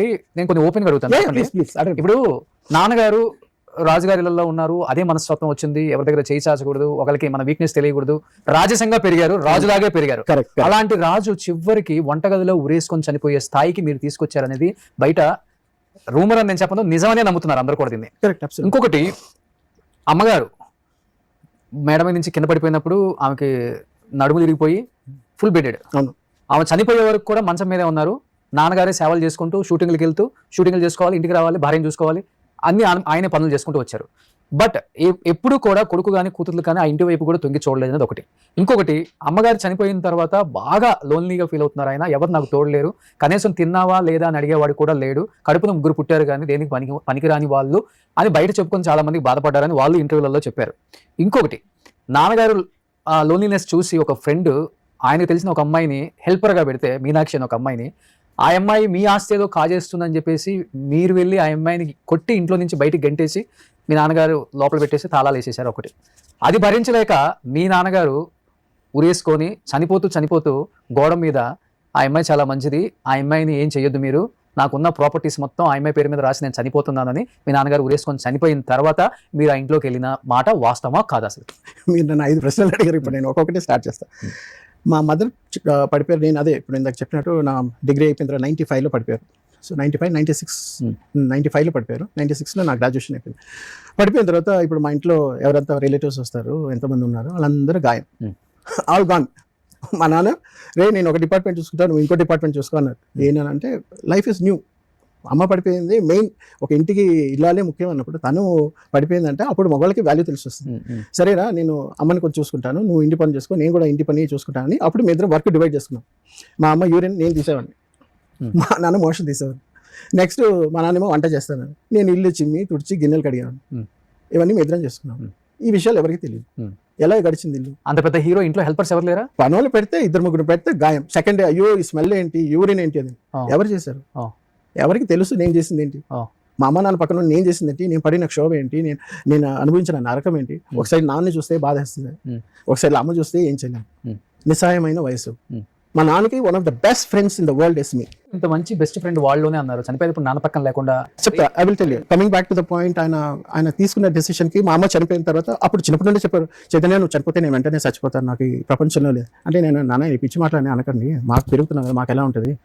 కాబట్టి నేను కొన్ని ఓపెన్ అడుగుతాను ఇప్పుడు నాన్నగారు రాజుగారిలలో ఉన్నారు అదే మనస్తత్వం వచ్చింది ఎవరి దగ్గర చేయి చాచకూడదు ఒకరికి మన వీక్నెస్ తెలియకూడదు రాజసంగా పెరిగారు రాజులాగే పెరిగారు. అలాంటి రాజు చివరికి వంటగదిలో ఉరేసుకొని చనిపోయే స్థాయికి మీరు తీసుకొచ్చారనేది బయట రూమర్ అని నేను చెప్పను నిజమనే నమ్ముతున్నారు అందరు కూడా దీన్ని. ఇంకొకటి అమ్మగారు మేడ మీద నుంచి కింద పడిపోయినప్పుడు ఆమెకి నడుము తిరిగిపోయి ఫుల్ బెడెడ్ అవును. ఆమె చనిపోయే వరకు కూడా మంచం మీదే ఉన్నారు. నాన్నగారే సేవలు చేసుకుంటూ షూటింగ్లకు వెళ్తూ షూటింగ్లు చేసుకోవాలి ఇంటికి రావాలి భార్యను చూసుకోవాలి అన్ని ఆయన- ఆయనే పనులు చేసుకుంటూ వచ్చారు. బట్ ఎప్పుడు కూడా కొడుకు కానీ కూతుర్లు కానీ ఆ ఇంటి వైపు కూడా తొంగి చూడలేదు అనేది ఒకటి. ఇంకొకటి అమ్మగారు చనిపోయిన తర్వాత బాగా లోన్లీగా ఫీల్ అవుతున్నారు ఆయన. ఎవరు నాకు తోడలేరు. కనీసం తిన్నావా లేదా అని అడిగేవాడు కూడా లేడు. కడుపున ముగ్గురు పుట్టారు కానీ దేనికి పనికి పనికిరాని వాళ్ళు అని బయట చెప్పుకొని చాలా బాధపడ్డారని వాళ్ళు ఇంటర్వ్యూలలో చెప్పారు. ఇంకొకటి నాన్నగారు లోన్లీనెస్ చూసి ఒక ఫ్రెండ్ ఆయనకు తెలిసిన ఒక అమ్మాయిని హెల్పర్గా పెడితే మీనాక్షి అని ఒక అమ్మాయిని ఆ అమ్మాయి మీ ఆస్తి ఏదో కాజేస్తుందని చెప్పేసి మీరు వెళ్ళి ఆ అమ్మాయిని కొట్టి ఇంట్లో నుంచి బయటికి గంటేసి మీ నాన్నగారు లోపల పెట్టేసి తాళాలు వేసేసారు ఒకటి. అది భరించలేక మీ నాన్నగారు ఉరేసుకొని చనిపోతూ చనిపోతూ గోడ మీద ఆ అమ్మాయి చాలా మంచిది ఆ అమ్మాయిని ఏం చెయ్యొద్దు మీరు నాకున్న ప్రాపర్టీస్ మొత్తం ఆ అమ్మాయి పేరు మీద రాసి నేను చనిపోతున్నానని మీ నాన్నగారు ఉరేసుకొని చనిపోయిన తర్వాత మీరు ఆ ఇంట్లోకి వెళ్ళిన మాట వాస్తవమా కాదు అసలు? మీరు నన్ను ఐదు ప్రశ్నలు అడిగారు ఇప్పుడు నేను ఒక్కొక్కటి స్టార్ట్ చేస్తాను మా మదర్ పడిపోయారు. నేను అదే ఇప్పుడు ఇందాక చెప్పినట్టు నా డిగ్రీ అయిపోయిన తర్వాత నైంటీ ఫైవ్లో పడిపోయారు. So ninety five ninety six Hmm. Ninety ఫైవ్లో పడిపోయారు. నైంటీ సిక్స్లో నా గ్రాడ్యుయేషన్ అయిపోయింది. పడిపోయిన తర్వాత ఇప్పుడు మా ఇంట్లో ఎవరంతా రిలేటివ్స్ వస్తారు ఎంతమంది ఉన్నారు వాళ్ళందరూ గాయం. Hmm. ఆల్ గాన్ మా నాన్న రే నేను ఒక డిపార్ట్మెంట్ చూసుకుంటాను నువ్వు ఇంకో డిపార్ట్మెంట్ చూసుకో అన్నారు. ఏంటంటే లైఫ్ ఇస్ న్యూ అమ్మ పడిపోయింది. మెయిన్ ఒక ఇంటికి ఇల్లాలే ముఖ్యం అన్నప్పుడు తను పడిపోయిందంటే అప్పుడు మగవాళ్ళకి వాల్యూ తెలిసి వస్తుంది సరేరా నేను అమ్మని కొంచెం చూసుకుంటాను నువ్వు ఇంటి పని చేసుకో నేను కూడా ఇంటి పని చూసుకుంటానని అప్పుడు మీ ఇద్దరం వర్క్ డివైడ్ చేసుకున్నాం. మా అమ్మ యూరిన్ నేను తీసేవాడిని. మా నాన్న మోషన్ తీసేవాడిని నెక్స్ట్ మా నాన్నేమో వంట చేస్తాను. నేను ఇల్లు చిమ్మి తుడిచి గిన్నెలు కడిగాను. ఇవన్నీ మీ ఇద్దరం చేసుకున్నాం. Hmm. ఈ విషయాలు ఎవరికి తెలియదు. ఎలా గడిచింది ఇల్లు? అంత పెద్ద హీరో ఇంట్లో హెల్పర్స్ ఎవరు లేరా? పనులు పెడితే ఇద్దరు ముగ్గురు పెడితే గాయం. సెకండ్ డే అయ్యో ఈ స్మెల్ ఏంటి యూరిన్ ఏంటి అని. ఎవరు చేశారు. ఎవరికి తెలుసు నేను చేసింది ఏంటి. మా అమ్మ నాన్న పక్కన నేను చేసింది ఏంటి? నేను పడిన క్షోభ ఏంటి? నేను నేను అనుభవించిన నరకం ఏంటి? ఒకసారి నాన్న చూస్తే బాధ వేస్తుంది. ఒకసారి అమ్మ చూస్తే ఏం చేయలేం. Hmm. నిస్సహాయమైన వయసు. మా నాన్నకి one of the best friends in the world is me ఇంత మంచి బెస్ట్ ఫ్రెండ్ వాళ్ళలోనే అన్నారు. చనిపోయినప్పుడు నాన్న పక్కన లేకుండా. చెప్తా I will tell you coming back to the point ఆయన ఆయన తీసుకున్న డెసిషన్కి మా అమ్మ చనిపోయిన తర్వాత అప్పుడు చిన్నప్పటి నుండి చెప్పారు చైతన్య నువ్వు చనిపోతే నేను వెంటనే చచ్చిపోతాను. నాకు ఈ ప్రపంచంలో లేదు. అంటే నేను నాన్న ఈ పిచ్చి మాటలని అనకండి. మాకు పెరుగుతున్నా కదా మాకు ఎలా ఉంటుంది?